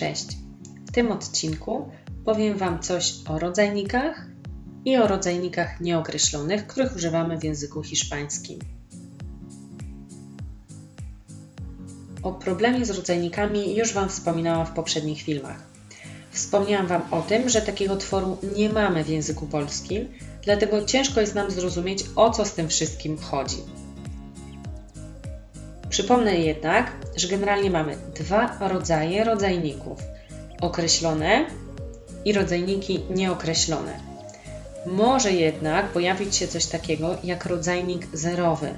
Cześć! W tym odcinku powiem Wam coś o rodzajnikach i o rodzajnikach nieokreślonych, których używamy w języku hiszpańskim. O problemie z rodzajnikami już Wam wspominałam w poprzednich filmach. Wspomniałam Wam o tym, że takiego tworu nie mamy w języku polskim, dlatego ciężko jest nam zrozumieć, o co z tym wszystkim chodzi. Przypomnę jednak, że generalnie mamy dwa rodzaje rodzajników: określone i rodzajniki nieokreślone. Może jednak pojawić się coś takiego jak rodzajnik zerowy,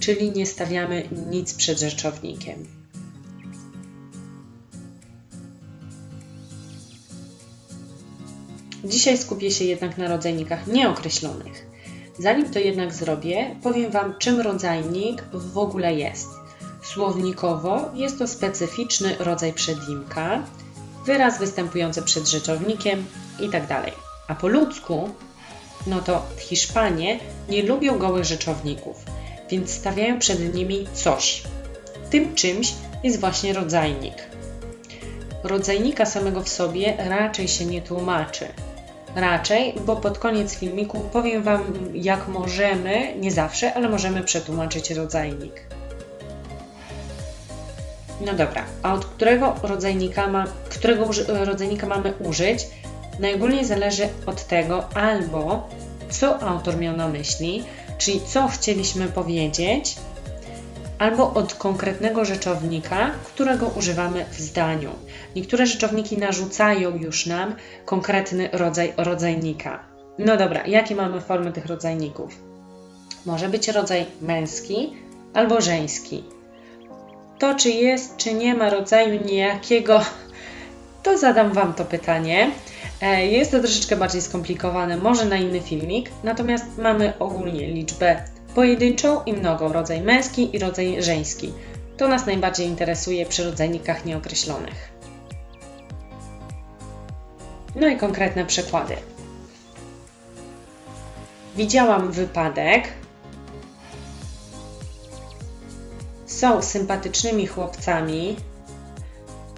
czyli nie stawiamy nic przed rzeczownikiem. Dzisiaj skupię się jednak na rodzajnikach nieokreślonych. Zanim to jednak zrobię, powiem Wam, czym rodzajnik w ogóle jest. Słownikowo jest to specyficzny rodzaj przedimka, wyraz występujący przed rzeczownikiem itd. Tak A po ludzku, no to Hiszpanie nie lubią gołych rzeczowników, więc stawiają przed nimi coś. Tym czymś jest właśnie rodzajnik. Rodzajnika samego w sobie raczej się nie tłumaczy. Raczej, bo pod koniec filmiku powiem Wam, jak możemy, nie zawsze, ale możemy przetłumaczyć rodzajnik. No dobra, a od którego rodzajnika, ma, którego rodzajnika mamy użyć? Najogólniej zależy od tego albo co autor miał na myśli, czyli co chcieliśmy powiedzieć, albo od konkretnego rzeczownika, którego używamy w zdaniu. Niektóre rzeczowniki narzucają już nam konkretny rodzaj rodzajnika. No dobra, jakie mamy formy tych rodzajników? Może być rodzaj męski albo żeński. To, czy jest, czy nie ma rodzaju niejakiego, to zadam Wam to pytanie. E, jest to troszeczkę bardziej skomplikowane, może na inny filmik, natomiast mamy ogólnie liczbę pojedynczą i mnogą, rodzaj męski i rodzaj żeński. To nas najbardziej interesuje przy rodzajnikach nieokreślonych. No i konkretne przykłady. Widziałam wypadek. Są sympatycznymi chłopcami.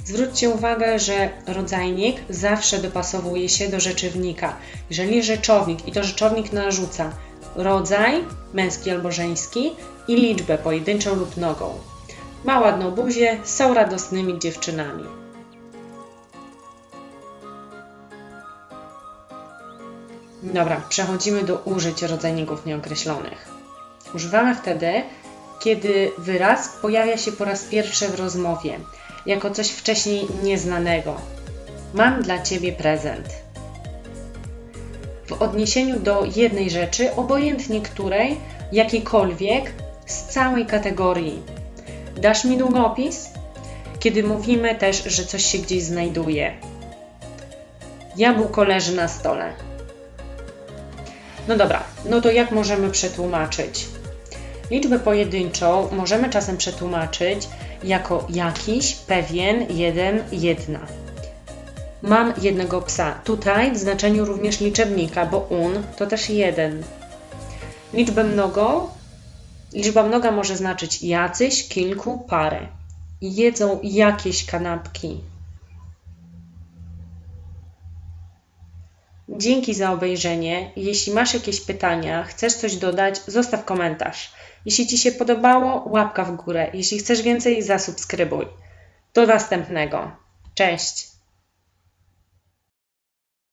Zwróćcie uwagę, że rodzajnik zawsze dopasowuje się do rzeczownika. Jeżeli rzeczownik i to rzeczownik narzuca rodzaj, męski albo żeński i liczbę pojedynczą lub nogą. Ma ładną buzię, są radosnymi dziewczynami. Dobra, przechodzimy do użyć rodzajników nieokreślonych. Używamy wtedy, kiedy wyraz pojawia się po raz pierwszy w rozmowie, jako coś wcześniej nieznanego. Mam dla Ciebie prezent w odniesieniu do jednej rzeczy, obojętnie której, jakiejkolwiek, z całej kategorii. Dasz mi długopis? Kiedy mówimy też, że coś się gdzieś znajduje. Jabłko leży na stole. No dobra, no to jak możemy przetłumaczyć? Liczbę pojedynczą możemy czasem przetłumaczyć jako jakiś, pewien, jeden, jedna. Mam jednego psa. Tutaj w znaczeniu również liczebnika, bo un to też jeden. Liczbę mnogą. Liczba mnoga może znaczyć jacyś, kilku, parę. Jedzą jakieś kanapki. Dzięki za obejrzenie. Jeśli masz jakieś pytania, chcesz coś dodać, zostaw komentarz. Jeśli Ci się podobało, łapka w górę. Jeśli chcesz więcej, zasubskrybuj. Do następnego. Cześć!